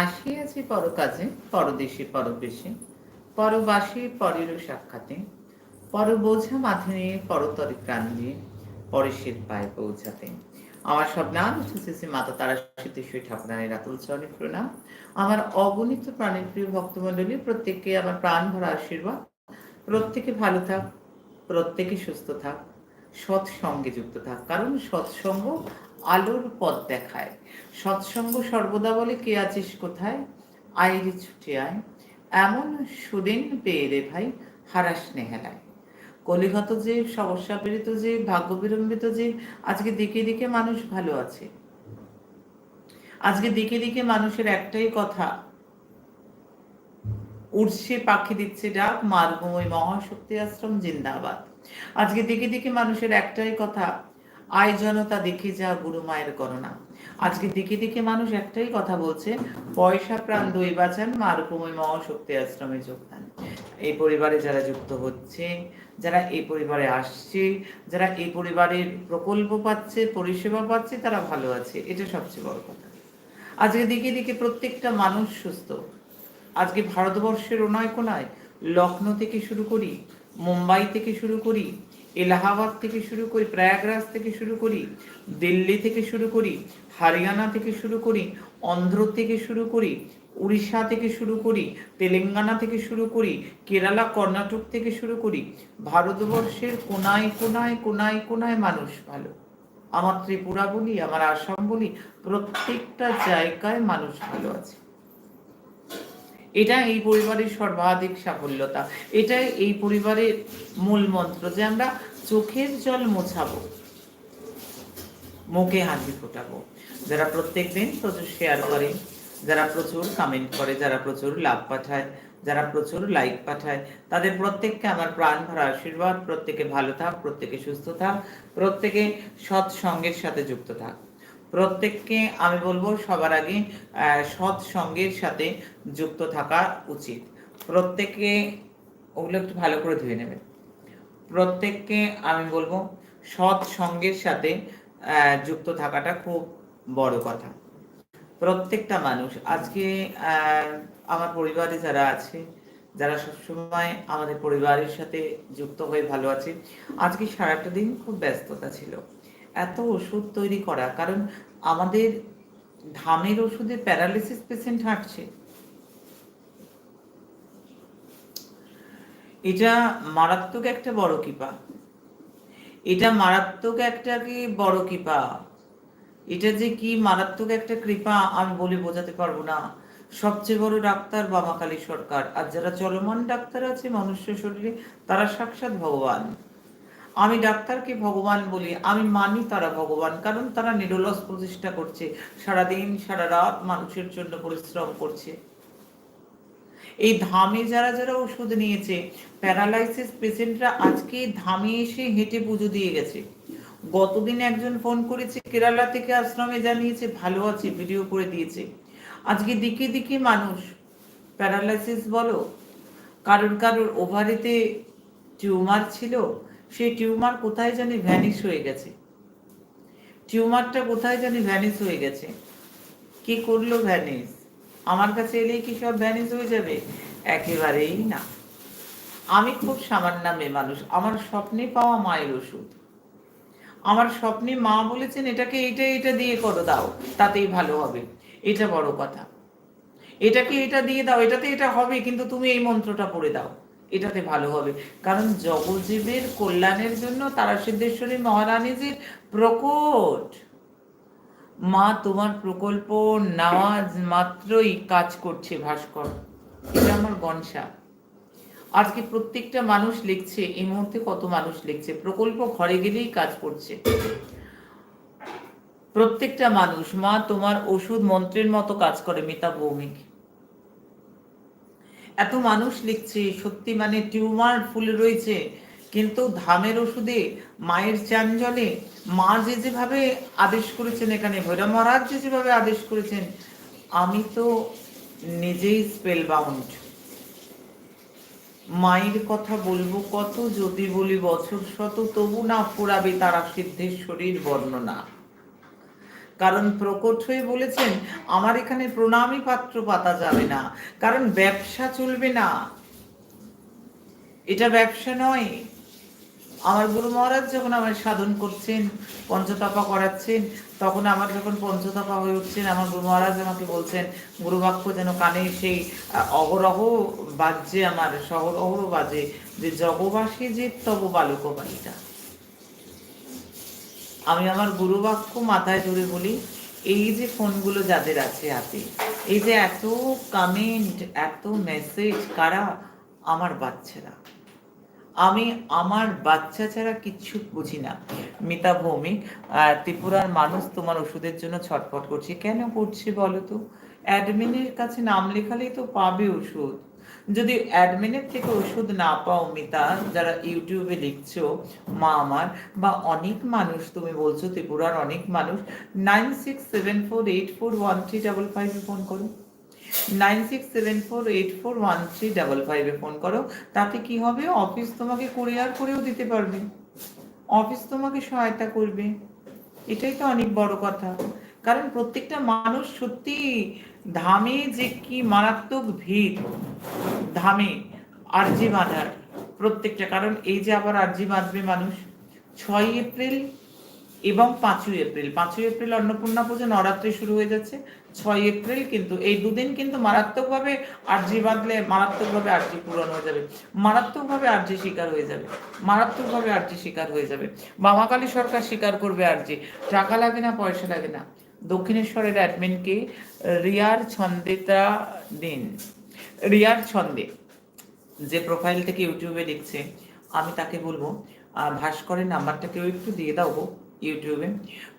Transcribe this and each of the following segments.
আসিয়াছি পরকাজে পরদেশে পরবেশে পরবাসী পরের সাক্ষাতে পর বোঝা মাথে নিয়ে পরতরে প্রাণ দিয়ে পরেশের পায়ে পৌঁছাতে। আমার সব নাম শ্রী মাতা তারা সিদ্ধেশ্বরী ঠাকুরানের রাতুল চরণে প্রণাম। আমার অগণিত প্রাণের প্রিয় ভক্তমণ্ডলী, প্রত্যেককে আমার প্রাণ ভরা আশীর্বাদ। প্রত্যেকে ভালো থাক, প্রত্যেকে সুস্থ থাক, সৎসঙ্গে যুক্ত থাক। কারণ সৎসঙ্গ আলোর পথ দেখায়। সৎসঙ্গ সর্বদা বলে কে আছিস কোথায়? আইরে ছুটে আয়। এমন সুদিন পেয়ে রে ভাই হারাস নেহেলায় কলিগত যে, সমস্যা পীড়িত যে, ভাগ্য বিলম্বিত যে, আজকে দিকে দিকে মানুষ ভালো আছে। আজকে দিকে দিকে মানুষের একটাই কথা, উড়ছে, পাখি দিচ্ছে ডাক মার্গময় মহাশক্তি আশ্রম জিন্দাবাদ। আজকে দিকে দিকে মানুষের একটাই কথা আয় জনতা দেখে যা গুরু মায়ের গণনা। আজকে দিকে দিকে মানুষ একটাই কথা বলছে, পয়সা প্রাণ দই বাঁচান মার্গময় মহাশক্তি আশ্রমে যোগদান। এই পরিবারে যারা যুক্ত হচ্ছে, যারা এই পরিবারে আসছে, যারা এই পরিবারের প্রকল্প পাচ্ছে, পরিষেবা পাচ্ছে, তারা ভালো আছে, এটা সবচেয়ে বড় কথা। আজকে দিকে দিকে প্রত্যেকটা মানুষ সুস্থ। আজকে ভারতবর্ষের ওনায় কোনায় লখনৌ থেকে শুরু করি, মুম্বাই থেকে শুরু করি এলাহাবাদ থেকে শুরু করি, প্রয়াগরাজ থেকে শুরু করি, দিল্লি থেকে শুরু করি, হরিয়ানা থেকে শুরু করি, অন্ধ্র থেকে শুরু করি, উড়িষ্যা থেকে শুরু করি, তেলেঙ্গানা থেকে শুরু করি, কেরালা, কর্ণাটক থেকে শুরু করি। ভারতবর্ষের কোনায় কোনায় কোনায় কোনায় মানুষ ভালো। আমার ত্রিপুরা বলি, আমার আসাম বলি, প্রত্যেকটা জায়গায় মানুষ ভালো আছে। এটা এই পরিবারের সর্বাধিক সাফল্যতা। এটাই এই পরিবারের মূল মন্ত্র যে আমরা চোখের জল মোছাবো, মুখে হাসি ফোটাবো। যারা প্রত্যেক দিন প্রচুর শেয়ার করে, যারা প্রচুর কমেন্ট করে, যারা প্রচুর লাভ পাঠায়, যারা প্রচুর লাইক পাঠায়, তাদের প্রত্যেককে আমার প্রাণ ভরা আশীর্বাদ। প্রত্যেকে ভালো থাক, প্রত্যেকে সুস্থ থাক, প্রত্যেকে সৎ সঙ্গের সাথে যুক্ত থাক। প্রত্যেককে আমি বলব সবার আগে সৎ সঙ্গের সাথে যুক্ত থাকা উচিত। প্রত্যেককে ওগুলো একটু ভালো করে ধুয়ে নেবে প্রত্যেককে আমি বলব সৎ সঙ্গের সাথে যুক্ত থাকাটা খুব বড় কথা। প্রত্যেকটা মানুষ, আজকে আমার পরিবারে যারা আছে, যারা সবসময় আমাদের পরিবারের সাথে যুক্ত হয়ে ভালো আছে, আজকে সারাটা দিন খুব ব্যস্ততা ছিল। এত ওষুধ তৈরি করা, কারণ আমাদের ধামের ওষুধে প্যারালিসিস পেশেন্ট হাঁটছে। এটা মারাত্মক একটা বড় কৃপা। এটা মারাত্মক একটা কি বড় কৃপা? এটা যে কি মারাত্মক একটা কৃপা আমি বলে বোঝাতে পারব না। সবচেয়ে বড় ডাক্তার বামাকালী সরকার, আর যারা চলমান ডাক্তার আছে মনুষ্য শরীরে, তারা সাক্ষাৎ ভগবান। আমি ডাক্তারকে ভগবান বলি, আমি মানি তারা ভগবান, কারণ তারা নিরলস প্রতিষ্ঠা করছে। সারাদিন, সারা রাত মানুষের জন্য পরিশ্রম করছে। এই ধামে যারা যারা ওষুধ নিয়েছে, প্যারালাইসিস পেশেন্টরা আজকে ধামে এসে হেঁটে পুজো দিয়ে গেছে। গতদিন একজন ফোন করেছে, কেরালা থেকে আশ্রমে জানিয়েছে, ভালো আছে ভিডিও করে দিয়েছে। আজকে দিকে দিকে মানুষ, প্যারালাইসিস বলো। কারোর কারোর ওভারিতে টিউমার ছিল সেই টিউমার কোথায় জানি ভ্যানিশ হয়ে গেছে। টিউমারটা কোথায় জানি ভ্যানিশ হয়ে গেছে। কি করল ভ্যানিশ আমার কাছে এলেই কি সব ভ্যানিশ হয়ে যাবে? একেবারেই না। আমি খুব সামান্য মেয়ে মানুষ। আমার স্বপ্নে পাওয়া মায়ের ওষুধ। আমার স্বপ্নে মা বলেছেন, এটাকে এটা এটা দিয়ে করো, দাও। তাতেই ভালো হবে। এটা বড় কথা। এটাকে এটা দিয়ে দাও। এটাতে এটা হবে, কিন্তু তুমি এই মন্ত্রটা পড়ে দাও। এটাতে ভালো হবে। কারণ জগজীবের কল্যাণের জন্য তারা সিদ্ধেশ্বরী মহারানীজির প্রকট। মা, তোমার প্রকল্প নেওয়া মাত্রই কাজ করছে ভাস্কর। এটা আমার গনসা। আজকে প্রত্যেকটা মানুষ লিখছে, এই মুহূর্তে কত মানুষ লিখছে? প্রকল্প ঘরে গেলেই কাজ করছে। প্রত্যেকটা মানুষ, মা, তোমার ওষুধ মন্ত্রের মতো কাজ করে মিতা ভৌমিক এত মানুষ লিখছে, সত্যি মানে টিউমার ফুলে রয়েছে। কিন্তু ধামের ওষুধে, মায়ের চান জলে, মা যে যেভাবে আদেশ করেছেন এখানে, ভৈরব মহারাজ যে যেভাবে আদেশ করেছেন, আমি তো নিজেই স্পেল বাউন্ড মায়ের কথা বলব কত, যদি বলি বছর শত, তবু না ফুরাবে তারা সিদ্ধেশ্বরীর বর্ণনা। কারণ প্রকট হয়ে বলেছেন আমার এখানে প্রণামী পাত্র পাতা যাবে না কারণ ব্যবসা চলবে না। এটা ব্যবসা নয়। আমার গুরু মহারাজ যখন আমার সাধন করছেন পঞ্চতপা করাচ্ছেন তখন আমার যখন পঞ্চতপা হয়ে উঠছেন আমার গুরু মহারাজ আমাকে বলছেন গুরু বাক্য যেন কানে সেই আহ, অহরহ বাজছে আমার সহরহ বাজে যে জগবাসী যে তব বালক বালিকা আমি আমার গুরু বাক্য মাথায় ধরে বলি, এই যে ফোনগুলো যাদের আছে হাতে, এই যে এত কমেন্ট এত মেসেজ কারা? আমার বাচ্চারা। আমি আমার বাচ্চা ছাড়া কিচ্ছু বুঝি না। মিতা ভৌমিক ত্রিপুরার মানুষ, তোমার ওষুধের জন্য ছটফট করছে। কেন করছে বলো তো? অ্যাডমিনের কাছে নাম লেখালেই তো পাবে ওষুধ। যদি অ্যাডমিনের থেকে ওষুধ না পাও মিতা যারা ইউটিউবে লিখছো মা আমার, বা অনেক মানুষ, তুমি বলছো ত্রিপুরার অনেক মানুষ nine six seven four eight four one three double ফাইভে ফোন করো। Nine six seven four eight four one three double ফাইভে ফোন করো। তাতে কি হবে? অফিস তোমাকে কুরিয়ার করেও দিতে পারবে। অফিস তোমাকে সহায়তা করবে। এটাই তো অনেক বড় কথা। কারণ প্রত্যেকটা মানুষ সত্যি ধামে যে কি মারাত্মক ভিড়, ধামে আরজি বাঁধার প্রত্যেকটা। কারণ এই যে আবার আরজি বাঁধবে মানুষ, ছয় এপ্রিল এবং পাঁচই এপ্রিল। পাঁচই এপ্রিল অন্নপূর্ণা পুজো নরাত্রি শুরু হয়ে যাচ্ছে। ছয় এপ্রিল কিন্তু, এই দুদিন কিন্তু মারাত্মকভাবে আর্জি বাঁধলে মারাত্মকভাবে আর্জি পূরণ হয়ে যাবে। মারাত্মকভাবে আর্জি শিকার হয়ে যাবে। মারাত্মকভাবে আর্জি শিকার হয়ে যাবে। বামাকালী সরকার স্বীকার করবে আর্জি। টাকা লাগে না, পয়সা লাগে না। দক্ষিণেশ্বরের অ্যাডমিনকে রিয়ার ছন্দেটা দিন। রিয়ার ছন্দে, যে প্রোফাইল থেকে ইউটিউবে দেখছে, আমি তাকে বলব ভাস্করের নাম্বারটা কেউ একটু দিয়ে দাও ইউটিউবে।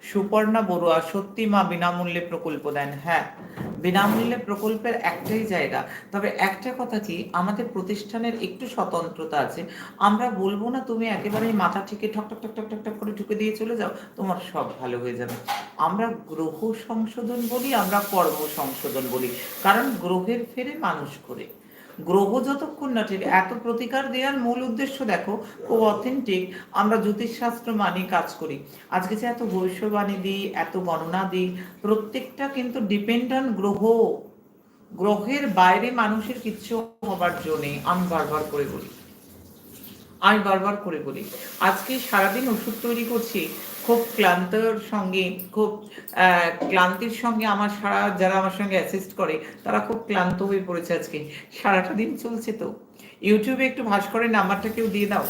সুপর্ণা বড়ুয়া, সত্যি মা বিনামূল্যে প্রকল্প দেন। হ্যাঁ বিনামূল্যে প্রকল্পের একটাই জায়গা। তবে একটা কথা কি, আমাদের প্রতিষ্ঠানের একটু স্বতন্ত্রতা আছে। আমরা বলব না তুমি একেবারেই মাথা থেকে ঠক ঠক ঠক ঠক ঠক করে ঢুকে দিয়ে চলে যাও, তোমার সব ভালো হয়ে যাবে। আমরা গ্রহ সংশোধন বলি, আমরা কর্ম সংশোধন বলি। কারণ গ্রহের ফেরে মানুষ করে। গ্রহ যতক্ষণ না ঠিক, এত প্রতিকার দেওয়ার মূল উদ্দেশ্য দেখো, খুব অথেন্টিক আমরা জ্যোতিষশাস্ত্র মানি কাজ করি। আজকে যে এত ভবিষ্যবাণী দিই, এত গণনা দিই, প্রত্যেকটা কিন্তু ডিপেন্ড অন গ্রহ। গ্রহের বাইরে মানুষের কিচ্ছু হবার জন্যে আমি বারবার করে বলি। আমি বারবার করে বলি। আজকে সারাদিন ওষুধ তৈরি করছি খুব ক্লান্তর সঙ্গে, খুব ক্লান্তির সঙ্গে আমার সারা, যারা আমার সঙ্গে অ্যাসিস্ট করে, তারা খুব ক্লান্ত হয়ে পড়েছে আজকে। সারাটা দিন চলছে তো। ইউটিউবে একটু ভাস্করের নাম্বারটা কেউ দিয়ে দাও।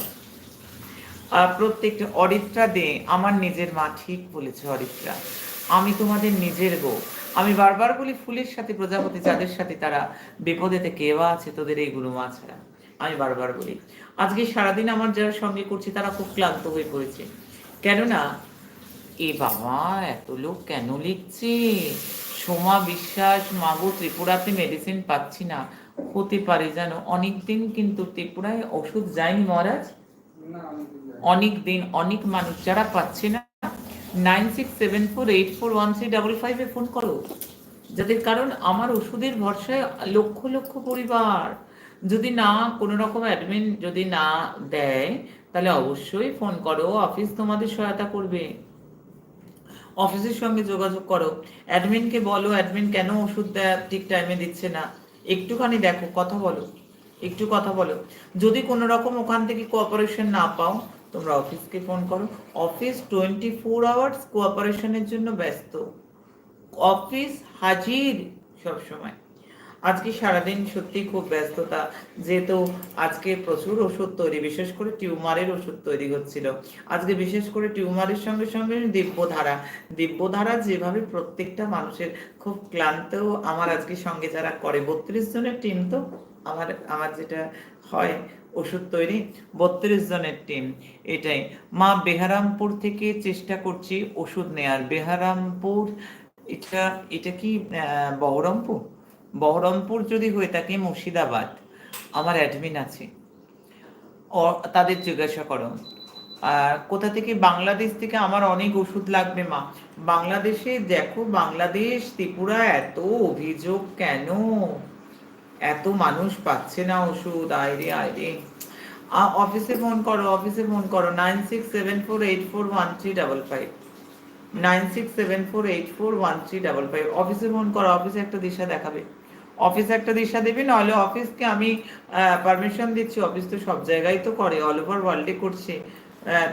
প্রত্যেকটা অরিত্রা দে আমার নিজের মা, ঠিক বলেছে অরিত্রা। আমি তোমাদের নিজের গো আমি বারবার বলি ফুলের সাথে প্রজাপতি, যাদের সাথে তারা বিপদেতে কেওয়া আছে তোদের এই গুরু মা ছাড়া। আমি বারবার বলি। আজকে সারাদিন আমার যারা সঙ্গে করছে, তারা খুব ক্লান্ত হয়ে পড়েছে। কেননা, এ বাবা, এত লোক কেন লিখছে? সোমা বিশ্বাস, মাগো, ত্রিপুরাতে মেডিসিন পাচ্ছি না। হতে পারে জানো অনেকদিন কিন্তু ত্রিপুরায় ওষুধ যায়নি মহারাজ? অনেক দিন অনেক মানুষ যারা পাচ্ছে না nine six seven four eight four one three double ফাইভে ফোন করো। যাদের কারণ আমার ওষুধের ভরসায় লক্ষ লক্ষ পরিবার। যদি না কোনো রকম অ্যাডমিন যদি না দেয়, তাহলে অবশ্যই ফোন করো। অফিস তোমাদের সহায়তা করবে। অফিসের সঙ্গে যোগাযোগ করো। অ্যাডমিনকে বলো অ্যাডমিন কেন ওষুধ দেয় ঠিক টাইমে দিচ্ছে না? একটুখানি দেখো, কথা বলো। একটু কথা বলো। যদি কোনো রকম ওখান থেকে কোঅপারেশন না পাও, তোমরা অফিসকে ফোন করো। অফিস টোয়েন্টি ফোর আওয়ার্স কোঅপারেশনের জন্য ব্যস্ত। অফিস হাজির সব সময় আজকে সারাদিন সত্যি খুব ব্যস্ততা, যেহেতু আজকে প্রচুর ওষুধ তৈরি, বিশেষ করে টিউমারের ওষুধ তৈরি হচ্ছিল। আজকে বিশেষ করে টিউমারের সঙ্গে সঙ্গে দিব্যধারা দিব্যধারা যেভাবে প্রত্যেকটা মানুষের খুব ক্লান্ত, আমার আজকে সঙ্গে যারা করে, বত্রিশ জনের টিম তো, আমার আমার যেটা হয় ওষুধ তৈরি, বত্রিশ জনের টিম, এটাই। মা বেহারামপুর থেকে চেষ্টা করছি ওষুধ নেয়ার। বেহারামপুর, এটা এটা কি বহরমপুর? বহরমপুর যদি হয়ে থাকে মুর্শিদাবাদ, আমার অ্যাডমিন আছে। তাদের জিজ্ঞাসা করো। আর কোথা থেকে? বাংলাদেশ থেকে আমার অনেক ওষুধ লাগবে, মা। বাংলাদেশে দেখো, বাংলাদেশ, ত্রিপুরা, এত অভিযোগ কেন? এত মানুষ পাচ্ছে না ওষুধ আয়রে আয়রে অফিসে ফোন করো, অফিসে ফোন করো nine six seven four eight four one three double five nine six seven four eight four one three double five অফিসে ফোন করো, অফিসে একটা দিশা দেখাবে। অফিসে একটা দিশা দেবে, নাহলে অফিসকে আমি পারমিশন দিচ্ছি। অফিস তো সব জায়গায় তো করে অল ওভার ওয়ার্ল্ডে করছে।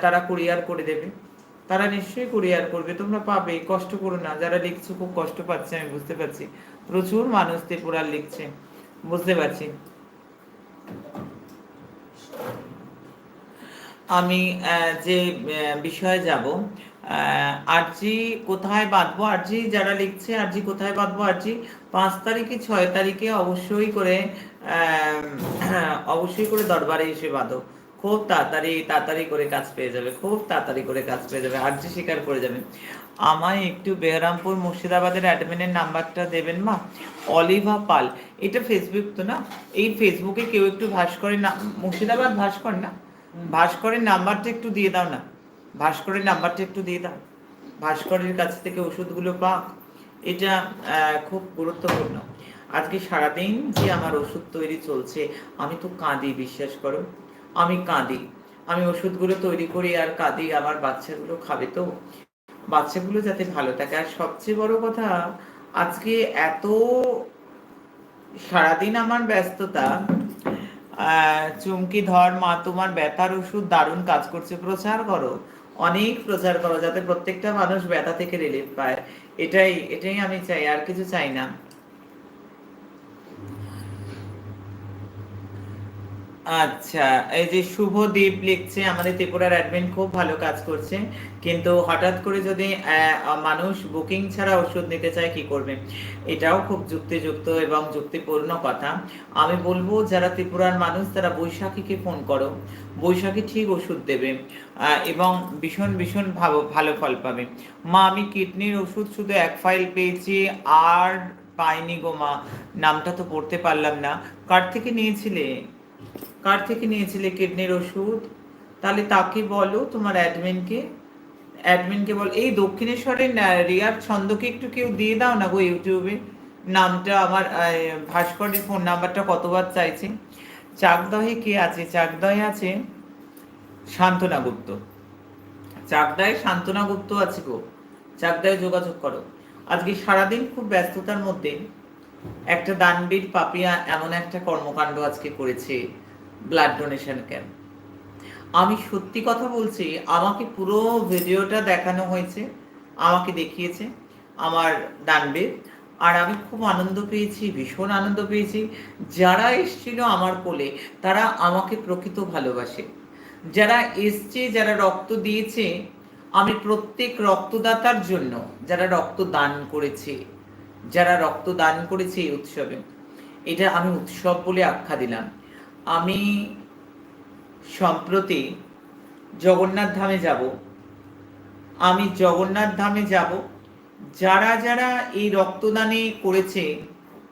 তারা কুরিয়ার করে দেবে। তারা নিশ্চয়ই কুরিয়ার করবে, তোমরা পাবে, কষ্ট করো না। যারা লিখছো, খুব কষ্ট পাচ্ছে, আমি বুঝতে পারছি। প্রচুর মানুষ ত্রিপুরার লিখছে, বুঝতে পারছি। আমি যে বিষয়ে যাব আরজি কোথায় বাঁধবো? আরজি যারা লিখছে আরজি কোথায় বাঁধবো? আরজি পাঁচ তারিখে ছয় তারিখে অবশ্যই করে অবশ্যই করে দরবারে এসে বাঁধো। খুব তাড়াতাড়ি তাড়াতাড়ি করে কাজ পেয়ে যাবে খুব তাড়াতাড়ি করে কাজ পেয়ে যাবে আরজি স্বীকার করে যাবে। আমায় একটু বেহরামপুর মুর্শিদাবাদের অ্যাডমিনের নাম্বারটা দেবেন মা? অলিভা পাল। এটা ফেসবুক তো না? এই ফেসবুকে কেউ একটু ভাস্করের না মুর্শিদাবাদ ভাস্কর না? ভাস্করের নাম্বারটা একটু দিয়ে দাও না। ভাস্করের নাম্বারটা একটু দিয়ে দাও। ভাস্করের কাছ থেকে ওষুধগুলো পা। এটা খুব গুরুত্বপূর্ণ। আজকে সারাদিন যে আমার ওষুধ তৈরি চলছে, আমি তো কাঁদি, বিশ্বাস করো। আমি কাঁদি। আমি ওষুধগুলো তৈরি করি আর কাঁদি, আমার বাচ্চাগুলো খাবে তো। বাচ্চাগুলো যাতে ভালো থাকে। আর সবচেয়ে বড় কথা, আজকে এত সারাদিন আমার ব্যস্ততা চুমকি ধর, মা, তোমার ব্যথার ওষুধ দারুণ কাজ করছে। প্রচার করো। অনেক প্রচার করো যাতে প্রত্যেকটা মানুষ ব্যথা থেকে রিলিফ পায়। এটাই এটাই আমি চাই, আর কিছু চাই না। আচ্ছা এই যে শুভদীপ লিখছে, আমাদের ত্রিপুরার অ্যাডমিন খুব ভালো কাজ করছে। কিন্তু হঠাৎ করে যদি মানুষ বুকিং ছাড়া ওষুধ নিতে চায়, কি করবে? এটাও খুব যুক্তিযুক্ত এবং যুক্তিপূর্ণ কথা। আমি বলব, যারা ত্রিপুরার মানুষ, তারা বৈশাখীকে ফোন করো। বৈশাখী ঠিক ওষুধ দেবে এবং ভীষণ ভীষণ ভালো ভালো ফল পাবে। মা, আমি কিডনির ওষুধ শুধু এক ফাইল পেয়েছি, আর পাইনি গো মা। নামটা তো পড়তে পারলাম না। কার থেকে নিয়েছিলে? কার থেকে নিয়েছিলে কিডনির ওষুধ? তাহলে তাকে বলো, তোমার অ্যাডমিনকে অ্যাডমিনকে বল, এই দক্ষিণেশ্বরের রিয়ার ছন্দকে একটু কেউ দিয়ে দাও না গো ইউটিউবে? নামটা আমার ভাস্করের ফোন নাম্বারটা কতবার চাইছে? চাকদহে কে আছে? চাকদহে আছে শান্তনা গুপ্ত। চাকদায় শান্তনা গুপ্ত আছে গো। চাকদায় যোগাযোগ করো। আজকে সারাদিন খুব ব্যস্ততার মধ্যে একটা দানবীর পাপিয়া এমন একটা কর্মকাণ্ড আজকে করেছে ব্লাড ডোনেশন ক্যাম্প আমি সত্যি কথা বলছি, আমাকে পুরো ভিডিওটা দেখানো হয়েছে, আমাকে দেখিয়েছে আমার দানবীর। আর আমি খুব আনন্দ পেয়েছি, ভীষণ আনন্দ পেয়েছি। যারা এসেছিল আমার কোলে, তারা আমাকে প্রকৃত ভালোবাসে। যারা এসছে, যারা রক্ত দিয়েছে, আমি প্রত্যেক রক্তদাতার জন্য যারা রক্ত দান করেছে, যারা রক্ত দান করেছে এই উৎসবে, এটা আমি উৎসব বলে আখ্যা দিলাম। আমি সম্প্রতি জগন্নাথ ধামে যাব। আমি জগন্নাথ ধামে যাব যারা যারা এই রক্তদানে করেছে,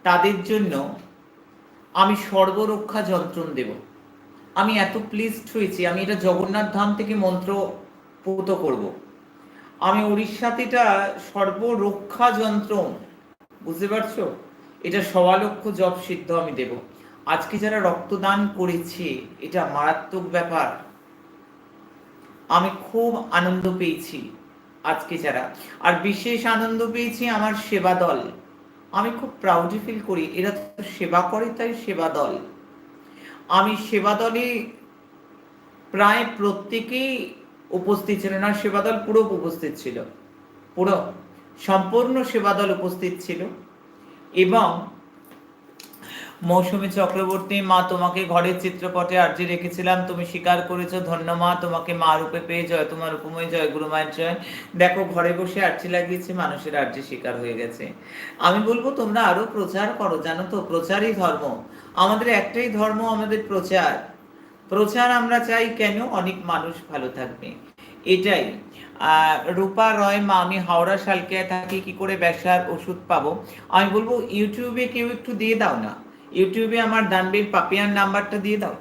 তাদের জন্য আমি সর্বরক্ষা যন্ত্রণ দেব। আমি এত প্লিজড হয়েছি, আমি এটা জগন্নাথ ধাম থেকে মন্ত্র পুত করব। আমি উড়িষ্যাতে এটা সর্বরক্ষা যন্ত্রণ, বুঝতে পারছ? এটা সওয়া লক্ষ জব সিদ্ধ আমি দেব। আজকে যারা রক্তদান করেছে, এটা মারাত্মক ব্যাপার। আমি খুব আনন্দ পেয়েছি। আজকে যারা। আর বিশেষ আনন্দ পেয়েছি আমার সেবা দল। আমি খুব প্রাউডি ফিল করি, এরা তো সেবা করে, তাই সেবা দল। আমি সেবা দলে প্রায় প্রত্যেকেই উপস্থিত ছিলেন আর সেবা দল পুরো উপস্থিত ছিল। পুরো, সম্পূর্ণ সেবা দল উপস্থিত ছিল। এবং মৌসুমী চক্রবর্তী, মা তোমাকে ঘরের চিত্রপটে আর্জি রেখেছিলাম। তুমি স্বীকার করেছ, ধন্য মা, তোমাকে মা রূপে পেয়ে জয় তোমার উপময়, জয় গুরু মায়ের জয়। দেখো, ঘরে বসে আর্জি লাগিয়েছে, মানুষের আর্জি স্বীকার হয়ে গেছে। আমি বলব, তোমরা আরও প্রচার করো, জানো তো, প্রচারই ধর্ম। আমাদের একটাই ধর্ম, আমাদের প্রচার। প্রচার আমরা চাই কেন অনেক মানুষ ভালো থাকবে। এটাই। রূপা রয়, মা, আমি হাওড়া শালকিয়া থাকি, কি করে ব্যবসার ওষুধ পাবো? আমি বলব, ইউটিউবে কেউ একটু দিয়ে দাও না। ইউটিউবে আমার দানবীর পাপিয়ার নাম্বারটা দিয়ে দাও।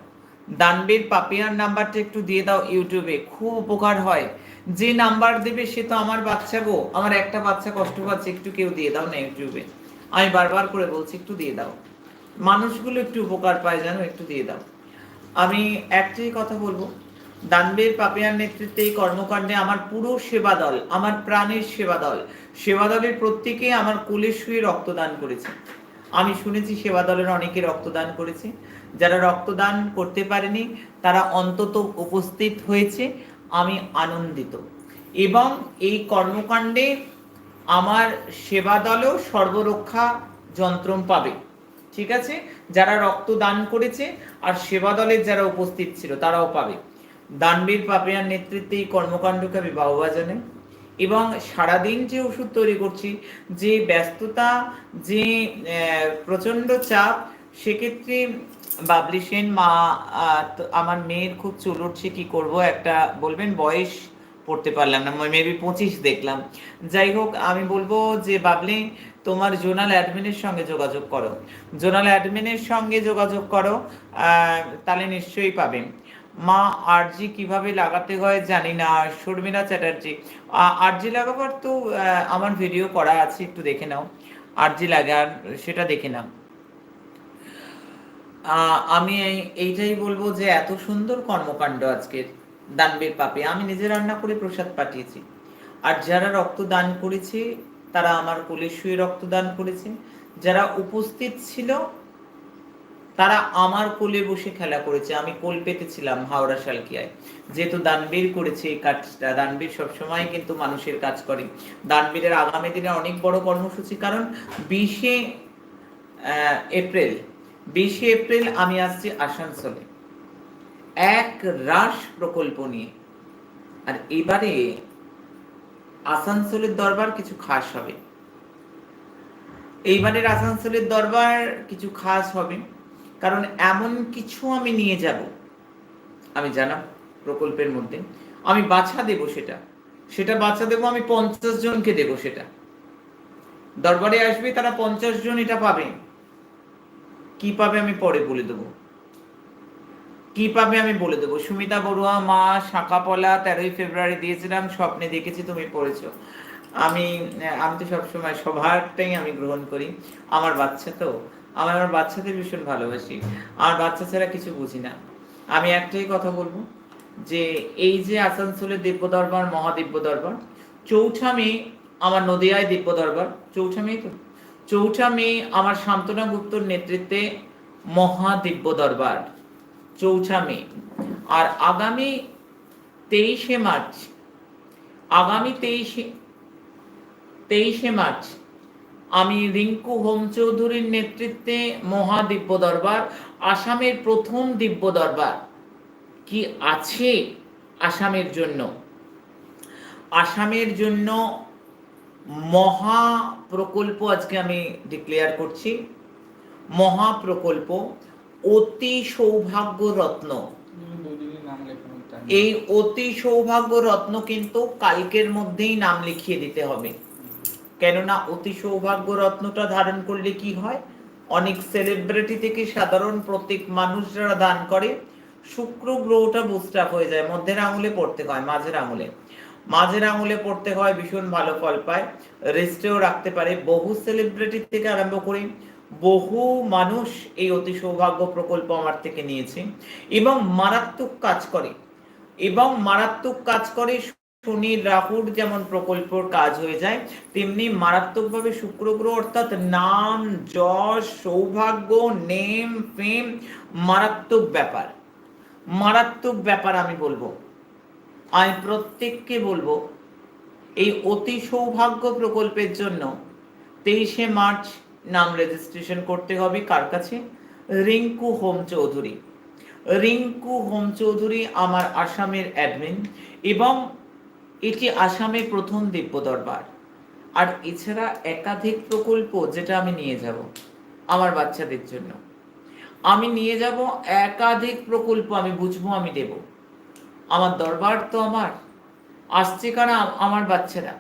দানবীর পাপিয়ার নাম্বারটা একটু দিয়ে দাও ইউটিউবে, খুব উপকার হয়। যে নাম্বার দেবে সে তো আমার বাচ্চা গো। আমার একটা বাচ্চা কষ্ট পাচ্ছে, একটু কেউ দিয়ে দাও না ইউটিউবে। আমি বারবার করে বলছি, একটু দিয়ে দাও। মানুষগুলো একটু উপকার পায়, জানো, একটু দিয়ে দাও। আমি একটাই কথা বলব, দানবীর পাপিয়ার নেতৃত্বে এই কর্মকাণ্ডে আমার পুরো সেবা দল, আমার প্রাণের সেবা দল, সেবা দলের প্রত্যেকে আমার কোলে শুয়ে রক্তদান করেছে। আমি শুনেছি সেবা দলের অনেকে রক্তদান করেছে। যারা রক্তদান করতে পারেনি, তারা অন্তত উপস্থিত হয়েছে। আমি আনন্দিত। এবং এই কর্মকাণ্ডে আমার সেবা দলও সর্বরক্ষা যন্ত্রম পাবে। ঠিক আছে? যারা রক্তদান করেছে আর সেবা দলের যারা উপস্থিত ছিল, তারাও পাবে। দানবীর পাপিয়ার নেতৃত্বে এই কর্মকাণ্ডকে আমি বাহবা জানাই। এবং সারাদিন যে ওষুধ তৈরি করছি, যে ব্যস্ততা, যে প্রচণ্ড চাপ, সেক্ষেত্রে বাবলি সেন মা আমার মেয়ের খুব চুল উঠছে, কি করব? একটা, বলবেন, বয়স পড়তে পারলাম না মেবি পঁচিশ দেখলাম। যাই হোক, আমি বলব যে, বাবলি, তোমার জোনাল অ্যাডমিনের সঙ্গে যোগাযোগ করো। জোনাল অ্যাডমিনের সঙ্গে যোগাযোগ করো তাহলে নিশ্চয়ই পাবে। মা আরজি কীভাবে লাগাতে হয় জানি না, শর্মিলা চ্যাটার্জি। আরজি লাগাবার তো আমার ভিডিও করা আছে, একটু দেখে নাও। আরজি লাগার, সেটা দেখে নাও। আমি এই- এইটাই বলব যে এত সুন্দর কর্মকাণ্ড আজকের দানবীর পাপে। আমি নিজে রান্না করে প্রসাদ পাঠিয়েছি। আর যারা রক্তদান করেছে, তারা আমার কোলে শুয়ে রক্তদান করেছে। যারা উপস্থিত ছিল তারা আমার কোলে বসে খেলা করেছে। আমি কোল পেতেছিলাম হাওড়া শালকিয়ায়। যেহেতু দানবীর করেছে এই কাজটা, দানবীর সবসময় কিন্তু মানুষের কাজ করে। দানবীরের আগামী দিনে অনেক বড় কর্মসূচি, কারণ বিশে এপ্রিল বিশে এপ্রিল আমি আসছি আসানসোলে। এক রাস প্রকল্প নিয়ে। আর এবারে আসানসোলের দরবার কিছু খাস হবে। এইবারের আসানসোলের দরবার কিছু খাস হবে। কারণ এমন কিছু আমি নিয়ে যাব, আমি জানাব প্রকল্পের মধ্যে, আমি বাছা দেব সেটা সেটা বাছা দেব, আমি পঞ্চাশ জনকে দেব সেটা। দরবারে আসবে, তারা পঞ্চাশ জন এটা পাবে। কি পাবে আমি পরে বলে দেবো। কি পাবে আমি বলে দেবো। সুমিতা বড়ুয়া, মা শাঁকাপলা তেরোই ফেব্রুয়ারি দিয়েছিলাম, স্বপ্নে দেখেছি তুমি পড়েছো। আমি আমি তো সবসময় সবারটাই আমি গ্রহণ করি। আমার বাচ্চা তো আমি আমার বাচ্চাদের ভীষণ ভালোবাসি। আমার বাচ্চা ছাড়া কিছু বুঝি না। আমি একটাই কথা বলব যে, এই যে আসানসোলের দিব্য দরবার মহাদিব্য দরবার চৌঠা মে আমার নদিয়ায় দিব্য দরবার চৌঠা মে তো? চৌঠা মে আমার শান্তনা গুপ্তর নেতৃত্বে মহাদিব্য দরবার চৌঠা মে। আর আগামী তেইশে মার্চ, আগামী তেইশে তেইশে মার্চ আমি রিঙ্কু হোম চৌধুরীর নেতৃত্বে মহাদিব্য দরবার, আসামের প্রথম দিব্য দরবার। কি আছে আসামের জন্য? আসামের জন্য মহা প্রকল্প আজকে আমি ডিক্লেয়ার করছি। মহা প্রকল্প অতি সৌভাগ্য রত্ন। এই অতি সৌভাগ্য রত্ন কিন্তু কালকের মধ্যেই নাম লিখিয়ে দিতে হবে। কেননা অতি সৌভাগ্য রত্নটা ধারণ করলে কি হয়? অনেক সেলিব্রিটি থেকে সাধারণ প্রত্যেক মানুষ যারা দান করে, শুক্র গ্রহটা বুস্ট আপ হয়ে যায়। মধ্যের আঙুলে পড়তে হয়, মাঝের আঙুলে। মাঝের আঙুলে পড়তে হয়, ভীষণ ভালো ফল পায়। রেস্টেও রাখতে পারে। বহু সেলিব্রিটি থেকে আরম্ভ করে বহু মানুষ এই অতি সৌভাগ্য প্রকল্প আমার থেকে নিয়েছে। এবং মারাত্মক কাজ করে। এবং মারাত্মক কাজ করে শনি রাহুর যেমন প্রকল্পর কাজ হয়ে যায়, তেমনি মারাত্মকভাবে শুক্র গ্রহ অর্থাৎ নাম, যশ, সৌভাগ্য, নেম, ফেম মারাত্মক ব্যাপার। মারাত্মক ব্যাপার আমি বলব। আমি প্রত্যেককে বলব, এই অতি সৌভাগ্য প্রকল্পের জন্য তেইশে মার্চ নাম রেজিস্ট্রেশন করতে হবে কার কাছে? রিঙ্কু হোম চৌধুরী। রিঙ্কু হোম চৌধুরী আমার আসামের অ্যাডমিন এবং এটি আসামের প্রথম দিব্য দরবার। আর এছাড়া একাধিক প্রকল্প যেটা আমি নিয়ে যাব আমার বাচ্চাদের জন্য। আমি নিয়ে যাব একাধিক প্রকল্প আমি বুঝব, আমি দেব। আমার দরবার তো আমার, আসছে কারা আমার বাচ্চারা?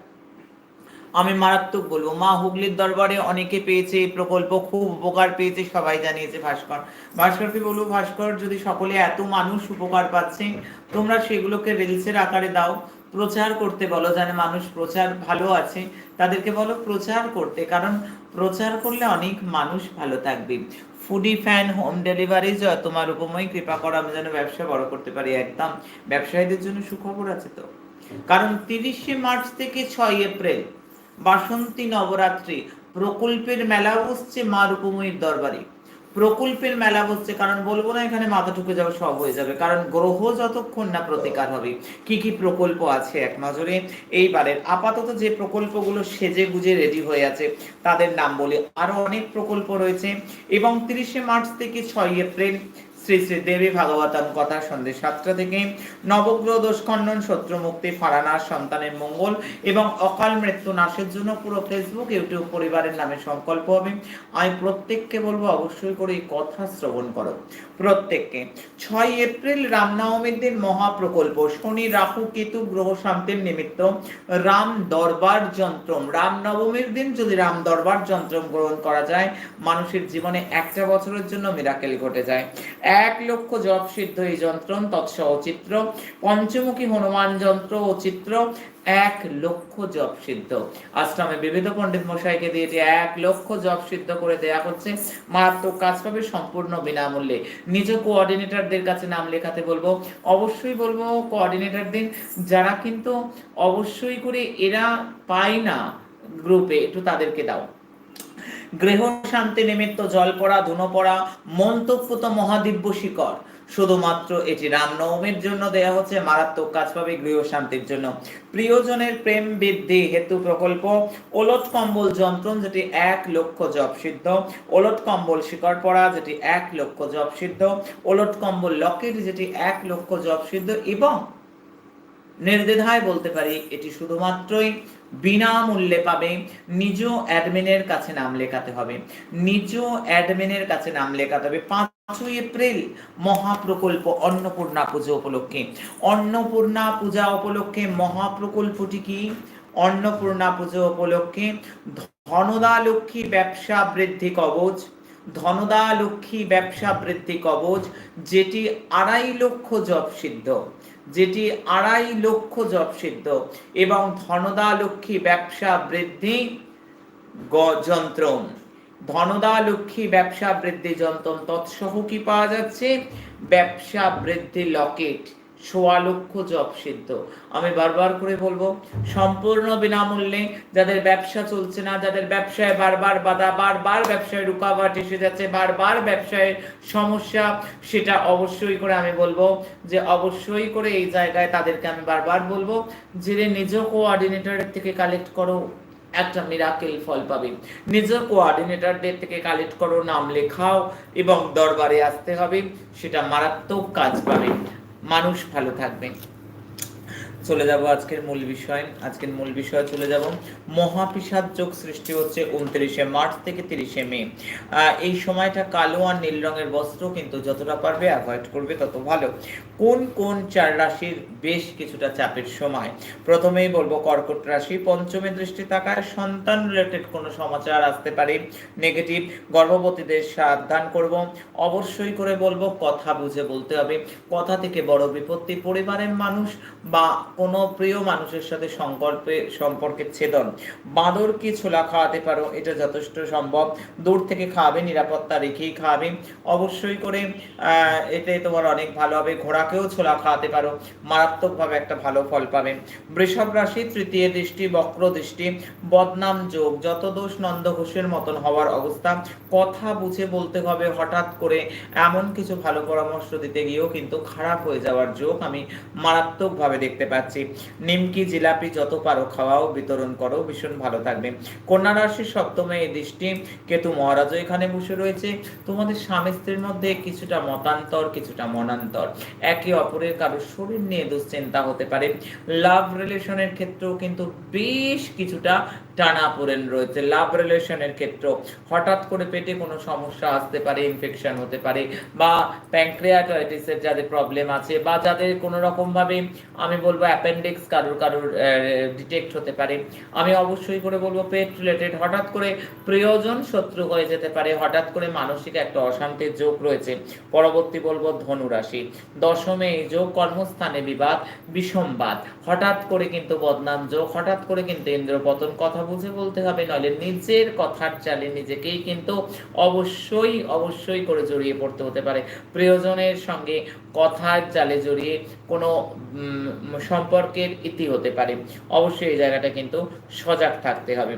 আমি মারাত্মক বলব, মা হুগলির দরবারে অনেকে পেয়েছে এই প্রকল্প, খুব উপকার পেয়েছে, সবাই জানিয়েছে ভাস্কর। ভাস্করকে বলব, ভাস্কর, যদি সকলে এত মানুষ উপকার পাচ্ছে, তোমরা সেগুলোকে রিলসের আকারে দাও। প্রচার করতে বলো জানে মানুষ প্রচার ভালো আছে, তাদেরকে বলো প্রচার করতে, কারণ প্রচার করলে অনেক মানুষ ভালো থাকবে। ফুডি ফ্যান হোম ডেলিভারি তোমার উপময়, কৃপা করো, আমি যেন ব্যবসা বড় করতে পারি, একদম। ব্যবসায়ীদের জন্য সুখবর আছে তো? কারণ তিরিশে মার্চ থেকে ছয় এপ্রিল, বাসন্তী নবরাত্রি, প্রকল্পের মেলা বসছে মা রূপময়ীর দরবারে। প্রকল্পের মেলা বসছে, কারণ বলব না এখানে মাথা ঢুকে যাবে সব হয়ে যাবে, কারণ গ্রহ যতক্ষণ না প্রতিকার হবে, কি কি প্রকল্প আছে এক নজরে। এইবারের আপাতত যে প্রকল্পগুলো সেজে গুজে রেডি হয়ে আছে, তাদের নাম বলি আরও অনেক প্রকল্প রয়েছে। এবং তিরিশে মার্চ থেকে ছয় এপ্রিল শ্রী শ্রী দেবী কথা সন্ধ্যে সাতটা থেকে নবগ্রহ দোষ খণ্ডন শত্রু মুক্তি ফারানার সন্তানের মঙ্গল এবং অকাল মৃত্যু নাশের জন্য পুরো ফেসবুক ইউটিউব পরিবারের নামে সংকল্প হবে। আমি প্রত্যেককে বলব অবশ্যই করে এই কথা শ্রবণ করো। প্রত্যেককে। ছয় এপ্রিল রামনবমীর দিন মহাপ্রকল্প। শনি, রাহু, কেতু, গ্রহ, শান্তির নিমিত্ত রাম দরবার যন্ত্রম। রামনবমীর দিন যদি রাম দরবার যন্ত্রম গ্রহণ করা যায়, মানুষের জীবনে একটা বছরের জন্য মিরাকেল ঘটে যায়। এক লক্ষ জপ সিদ্ধ এই যন্ত্রম, তৎসহ চিত্র। পঞ্চমুখী হনুমান যন্ত্র ও চিত্র, এক লক্ষ জপ সিদ্ধ। আশ্রমে বিবিধ পণ্ডিত মশাইকে দিয়ে যে এক লক্ষ জপ সিদ্ধ করে দেয়া হচ্ছে, মারাত্মক কাজ পাবে সম্পূর্ণ বিনামূল্যে। নিজ কোঅর্ডিনেটরদের কাছে নাম লেখাতে বলব। অবশ্যই বলব কোঅর্ডিনেটরদের যারা কিন্তু অবশ্যই করে এরা পায় না গ্রুপে একটু তাদেরকে দাও। গৃহ শান্তি নিমিত্ত জল পড়া, ধুনো পড়া মন্তব্যত মহাদিব্য শিকর শুধুমাত্র এটি রামনবমীর জন্য দেয়া হচ্ছে, মারাত্মক কাজ পাবে গৃহ শান্তির জন্য। প্রিয়জনের প্রেম বৃদ্ধি হেতু প্রকল্প, ওলট কম্বল যন্ত্রণ যেটি এক লক্ষ জপ সিদ্ধ, ওলট কম্বল শিকড় পড়া যেটি এক লক্ষ জপ সিদ্ধ, ওলট কম্বল লকেট যেটি এক লক্ষ জপ সিদ্ধ এবং নির্দ্বিধায় বলতে পারি, এটি শুধুমাত্রই বিনামূল্যে পাবে। নিজ অ্যাডমিনের কাছে নাম লেখাতে হবে। নিজ অ্যাডমিনের কাছে নাম লেখাতে হবে। পাঁচই এপ্রিল মহাপ্রকল্প অন্নপূর্ণা পুজো উপলক্ষে। অন্নপূর্ণা পূজা উপলক্ষে মহাপ্রকল্পটি কি? অন্নপূর্ণা পুজো উপলক্ষে ধনদা লক্ষ্মী ব্যবসা বৃদ্ধি কবচ। ধনদা লক্ষ্মী ব্যবসা বৃদ্ধি কবচ, যেটি আড়াই লক্ষ জব সিদ্ধ। যেটি আড়াই লক্ষ জপ সিদ্ধ এবং ধনদা লক্ষ্মী ব্যবসা বৃদ্ধি যন্ত্রম। ধনদা লক্ষ্মী ব্যবসা বৃদ্ধি যন্ত্রম। তৎসহ কি পাওয়া যাচ্ছে? ব্যবসা বৃদ্ধি লকেট। সোয়া লক্ষ জব সিদ্ধ। আমি বারবার করে বলব, সম্পূর্ণ বিনামূল্যে যাদের ব্যবসা চলছে না, যাদের ব্যবসায় বারবার বাধা, বারবার ব্যবসায় রুকাওয়াট এসে যাচ্ছে, বারবার ব্যবসায় সমস্যা, সেটা অবশ্যই করে আমি বলব যে, অবশ্যই করে এই জায়গায় তাদেরকে আমি বারবার বলব যে নিজ কোঅর্ডিনেটরের থেকে কালেক্ট করো, একটা মিরাকেল ফল পাবে। নিজ কোঅর্ডিনেটরদের থেকে কালেক্ট করো, নাম লেখাও এবং দরবারে আসতে হবে, সেটা মারাত্মক কাজ পাবে। মানুষ ভালো থাকবে। চলে যাব আজকের মূল বিষয়। আজকের মূল বিষয় চলে যাব। মহাপিসাদ যোগ সৃষ্টি হচ্ছে উনত্রিশে মার্চ থেকে তিরিশে মে। এই সময়টা কালো আর নীল রঙের বস্ত্র কিন্তু যতটা পারবে অ্যাভয়েড করবে তত ভালো। কোন কোন চার রাশির বেশ কিছুটা চাপের সময়? প্রথমেই বলব কর্কট রাশি, পঞ্চমী দৃষ্টি থাকায় সন্তান রিলেটেড কোনো সমাচার আসতে পারে। নেগেটিভ গর্ভবতীদের সাবধান করব। অবশ্যই করে বলব কথা বুঝে বলতে হবে। কথা থেকে বড় বিপত্তি, পরিবারের মানুষ বা কোনো প্রিয় মানুষের সাথে সংকল্পে সম্পর্কের ছেদন। বাঁদর কি ছোলা খাওয়াতে পারো, এটা যথেষ্ট সম্ভব। দূর থেকে খাওয়াবে নিরাপত্তা রেখেই খাওয়াবে অবশ্যই করে এতে তোমার অনেক ভালো হবে। ঘোড়াকেও ছোলা খাওয়াতে পারো। মারাত্মকভাবে একটা ভালো ফল পাবে। বৃষভ রাশি, তৃতীয় দৃষ্টি, বক্র দৃষ্টি, বদনাম যোগ। যত দোষ নন্দ ঘোষের মতন হওয়ার অবস্থা, কথা বুঝে বলতে হবে হঠাৎ করে। এমন কিছু ভালো পরামর্শ দিতে গিয়েও কিন্তু খারাপ হয়ে যাওয়ার যোগ আমি মারাত্মকভাবে দেখতে পাচ্ছি। নিমকি, জিলাপি যত পারো খাওয়াও, বিতরণ করো, ভীষণ ভালো থাকবে। কন্যা রাশির সপ্তমে এই দৃষ্টি। কেতু মহারাজও এখানে বসে রয়েছে। তোমাদের স্বামী স্ত্রীর মধ্যে কিছুটা মতান্তর, কিছুটা মনান্তর। একে অপরের কারও শরীর নিয়ে দুশ্চিন্তা হতে পারে। লাভ রিলেশনের ক্ষেত্রেও কিন্তু বেশ কিছুটা টানাপোড়েন রয়েছে। লাভ রিলেশনের ক্ষেত্র হঠাৎ করে পেটে কোনো সমস্যা আসতে পারে ইনফেকশন হতে পারে, বা প্যাঙ্ক্রিয়াটাইটিসের যাদের প্রবলেম আছে, বা যাদের কোনো রকমভাবে আমি বলব অ্যাপেন্ডিক্স কারোর কারোর ডিটেক্ট হতে পারে। আমি অবশ্যই করে বলব পেট রিলেটেড হঠাৎ করে প্রিয়জন শত্রু হয়ে যেতে পারে, হঠাৎ করে মানসিক একটা অশান্তির যোগ রয়েছে। পরবর্তী বলব ধনুরাশি। দশমে এই যোগ কর্মস্থানে বিবাদ বিষমবাদ হঠাৎ করে কিন্তু বদনাম যোগ, হঠাৎ করে কিন্তু ইন্দ্রপতন, কথা বুঝে বলতে হবে নইলে নিজের কথার চালে নিজেকেই কিন্তু অবশ্যই অবশ্যই করে জড়িয়ে পড়তে হতে পারে প্রিয়জনের সঙ্গে কথার জালে জড়িয়ে কোনো উম, সম্পর্কের ইতি হতে পারে অবশ্যই এই জায়গাটা কিন্তু সজাগ থাকতে হবে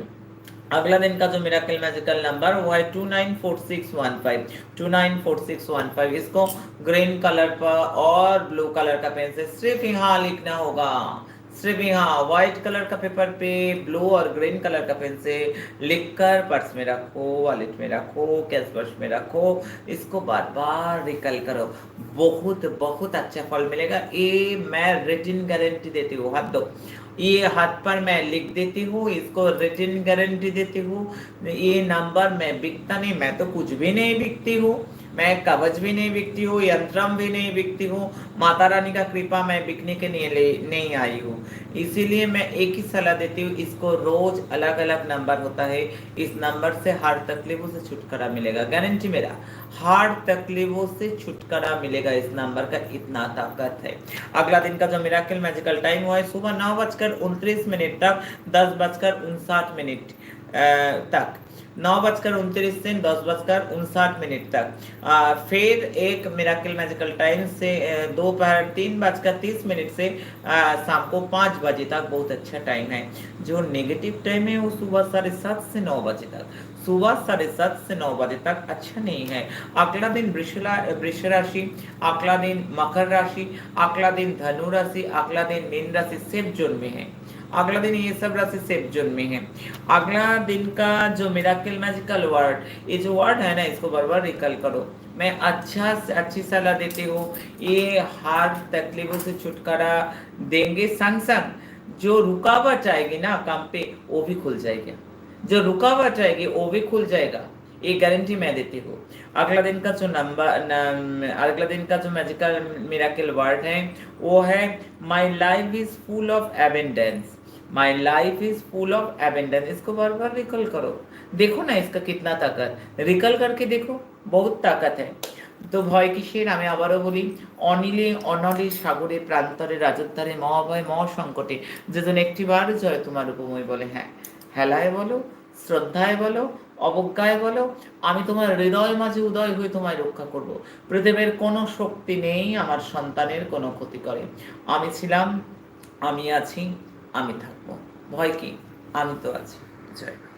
अगला दिन का जो मिराकल मैजिकल नंबर वो है two nine four six one five two nine four six one five इसको ग्रीन कलर पर और ब्लू कलर का पेन से सिर्फ यहाँ लिखना होगा सिर्फ़ यहाँ व्हाइट कलर का पेपर पे ब्लू और ग्रीन कलर का पेन से लिखकर पर्स में रखो वॉलेट में रखो कैश पर्स में रखो, इसको बार बार रिकल करो। बहुत बहुत अच्छा फल मिलेगा। ये मैं रिटिन गारंटी देती हूँ, हाथ दो। ये हाथ पर मैं लिख देती हूँ, इसको रिटिन गारंटी देती हूँ। ये नंबर मैं बिकता नहीं, मैं तो कुछ भी नहीं बिकती हूँ। मैं कवच भी नहीं बिकती हूँ, यंत्रम भी नहीं बिकती हूँ, माता रानी का कृपा मैं बिकने के लिए नहीं आई हूँ। इसीलिए मैं एक ही सलाह देती हूँ, इसको रोज अलग अलग नंबर होता है, इस नंबर से हर तकलीफों से छुटकारा मिलेगा। गारंटी मेरा हर तकलीफों से छुटकारा मिलेगा इस नंबर का, इतना ताकत है। अगला दिन का जो मिराकल मैजिकल टाइम हुआ है, सुबह नौ बजकर उनतीस मिनट तक, दस बजकर उनसाठ मिनट तक। नौ बजकर उनतीस से दस बजकर उनसाठ मिनट तक। फिर एक मिराकल मैजिकल टाइम से दोपहर तीन बजकर तीस मिनट से शाम को पाँच बजे तक बहुत अच्छा टाइम है। जो नेगेटिव टाइम है, वो सुबह साढ़े सात से नौ बजे तक। सुबह साढ़े सात से नौ बजे तक अच्छा नहीं है। अगला दिन वृक्ष राशि अगला दिन मकर राशि अगला दिन धनु राशि अगला दिन मीन राशि सेफ़ जोन में है। अगला दिन ये सब राशि सेफ़ जोन में है। अगला दिन का जो मिराकल मैजिकल वर्ड ये जो वर्ड है ना, इसको बार बार रिकल करो। मैं अच्छा अच्छी सलाह देती हूँ। ये हर तकलीफों से छुटकारा देंगे संग संग जो रुकावट आएगी ना काम पे, वो भी खुल जाएगा। जो रुकावट आएगी, वो भी खुल जाएगा। ये गारंटी मैं देती हूँ। अगला दिन का जो नंबर अगला दिन का जो मैजिकल मिराकल वर्ड है, वो है my life is full of abundance my life is full of abundance इसको बार बार रिकल करो देखो ना इसका कितना ताकत रिकल करके देखो बहुत ताकत है তো ভয় কিসের আমি আবারও বলি অনিলে অনলে সাগরে প্রান্তরে রাজদ্বারে মহাভয় মহাসংকটে যেজন একটিবার জয় তোমার উপময় বলে হ্যাঁ হেলায় বলো শ্রদ্ধায় বলো অবজ্ঞায় বলো আমি তোমার হৃদয় মাঝে উদয় হয়ে তোমায় রক্ষা করব পৃথিবীর কোনো শক্তি নেই আমার সন্তানের কোনো ক্ষতি করে আমি ছিলাম আমি আছি আমি থাকব। ভয় কি? আমি তো আছি। জয়।